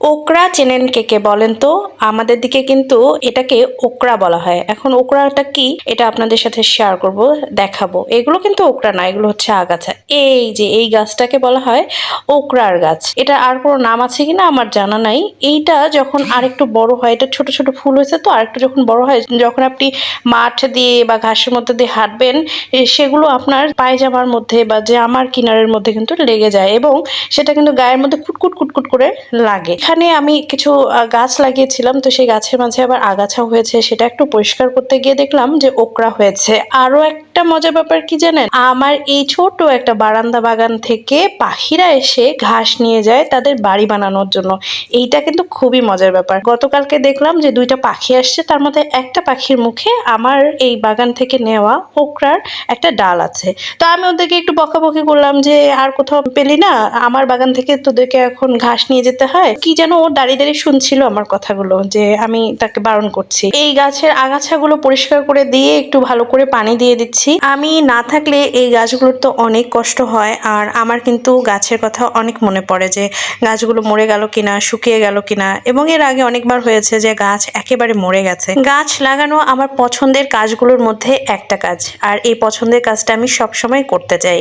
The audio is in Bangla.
ওকরা চেনেন কে কে বলেন তো? আমাদের দিকে কিন্তু এটাকে ওকরা বলা হয়। এখন ওকরাটা কি? এটা আপনাদের সাথে শেয়ার করব, দেখাবো। এগুলো কিন্তু ওকরা না, এগুলো হচ্ছে আগাছা। এই যে এই গাছটাকে বলা হয় ওকরার গাছ। এটা আর কোনো নাম আছে কিনা আমার জানা নাই। এইটা যখন আরেকটু বড় হয়, এটা ছোট ছোট ফুল হয়েছে তো, আরেকটু যখন বড় হয়, যখন আপনি মাঠ দিয়ে বা ঘাসের মধ্যে দিয়ে হাঁটবেন সেগুলো আপনার পায়জামার মধ্যে বা জামার কিনারের মধ্যে কিন্তু লেগে যায় এবং সেটা কিন্তু গায়ের মধ্যে কুটকুট কুটকুট করে লাগে। এখানে আমি কিছু গাছ লাগিয়েছিলাম, তো সেই গাছের মাঝে আবার আগাছা হয়েছে, সেটা একটু পরিষ্কার করতে গিয়ে দেখলাম যে ওকরা হয়েছে। আরও একটা মজার ব্যাপার কি জানেন? আমার এই ছোট একটা বারান্দা বাগান থেকে পাখিরা এসে ঘাস নিয়ে যায় তাদের বাড়ি বানানোর জন্য। এইটা কিন্তু খুবই মজার ব্যাপার। গতকালকে দেখলাম যে দুইটা পাখি আসছে, তার মধ্যে একটা পাখির মুখে আমার এই বাগান থেকে নেওয়া ওকরার একটা ডাল আছে। তো আমি ওদেরকে একটু বকাবকি করলাম যে আর কোথাও পেলি না? আমার বাগান থেকে তোদেরকে এখন ঘাস নিয়ে যেতে হয়। কি যেন ও দাঁড়িয়ে দাঁড়িয়ে শুনছিল আমার কথাগুলো, যে আমি তাকে বারণ করছি। এই গাছের আগাছাগুলো পরিষ্কার করে দিয়ে একটু ভালো করে পানি দিয়ে দিচ্ছি। আমি না থাকলে এই গাছগুলোর তো অনেক কষ্ট হয়, আর আমার কিন্তু গাছের কথা অনেক মনে পড়ে যে গাছগুলো মরে গেল কিনা, শুকিয়ে গেল কিনা। এবং এর আগে অনেকবার হয়েছে যে গাছ একেবারে মরে গেছে। গাছ লাগানো আমার পছন্দের কাজগুলোর মধ্যে একটা কাজ, আর এই পছন্দের কাজটা আমি সবসময় করতে চাই।